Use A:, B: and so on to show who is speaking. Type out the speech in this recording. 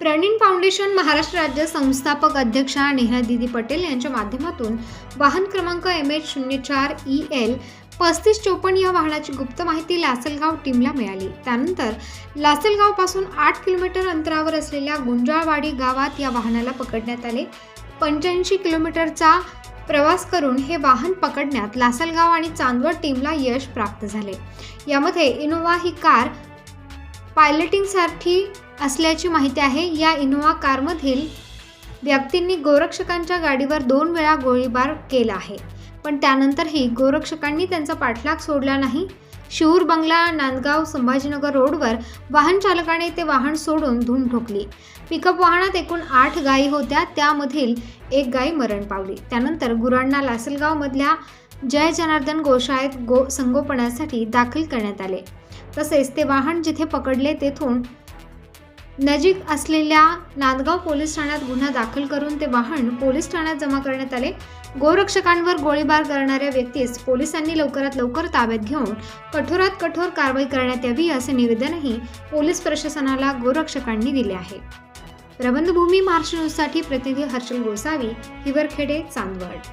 A: प्रणीन foundation Maharashtra राज्य संस्थापक अध्यक्षा नेहा दिदी पटेल यांच्या माध्यमातून वाहन क्रमांक एम एच शून्य चार ई एल पस्तीस चोपन्न या वाहनाची गुप्त माहिती लासलगाव टीमला मिळाली. त्यानंतर लासलगावपासून आठ किलोमीटर अंतरावर असलेल्या गुंजाळवाडी गावात या वाहनाला पकडण्यात आले. पंच्याऐंशी किलोमीटरचा प्रवास करून हे वाहन पकडण्यात लासलगाव आणि चांदवड टीमला यश प्राप्त झाले. यामध्ये इनोव्हा ही कार पायलटिंगसाठी असल्याची माहिती आहे. या इनोव्हा कारमधील व्यक्तींनी गोरक्षकांच्या गाडीवर दोन वेळा गोळीबार केला आहे. पण त्यानंतरही गोरक्षकांनी त्यांचा पाठलाग सोडला नाही. शिऊर बंगला नांदगाव संभाजीनगर रोडवर वाहन चालकाने ते वाहन सोडून धूम ठोकली. पिकअप वाहनात एकूण आठ गायी होत्या. त्यामधील एक गाय मरण पावली. त्यानंतर गुरांना लासलगावमधल्या जय जनार्दन गोशाळेत गो संगोपनासाठी दाखल करण्यात आले. तसेच ते वाहन जिथे पकडले तेथून नजीक असलेल्या नांदगाव पोलीस ठाण्यात गुन्हा दाखल करून ते वाहन पोलीस ठाण्यात जमा करण्यात आले. गोरक्षकांवर गोळीबार करणाऱ्या व्यक्तीस पोलिसांनी लवकरात लवकर ताब्यात घेऊन कठोरात कठोर कारवाई करण्यात यावी असे निवेदनही पोलीस प्रशासनाला गोरक्षकांनी दिले आहे. प्रबंधभूमी महाराष्ट्र न्यूजसाठी प्रतिनिधी हर्षल गोसावी हिवरखेडे चांदवड.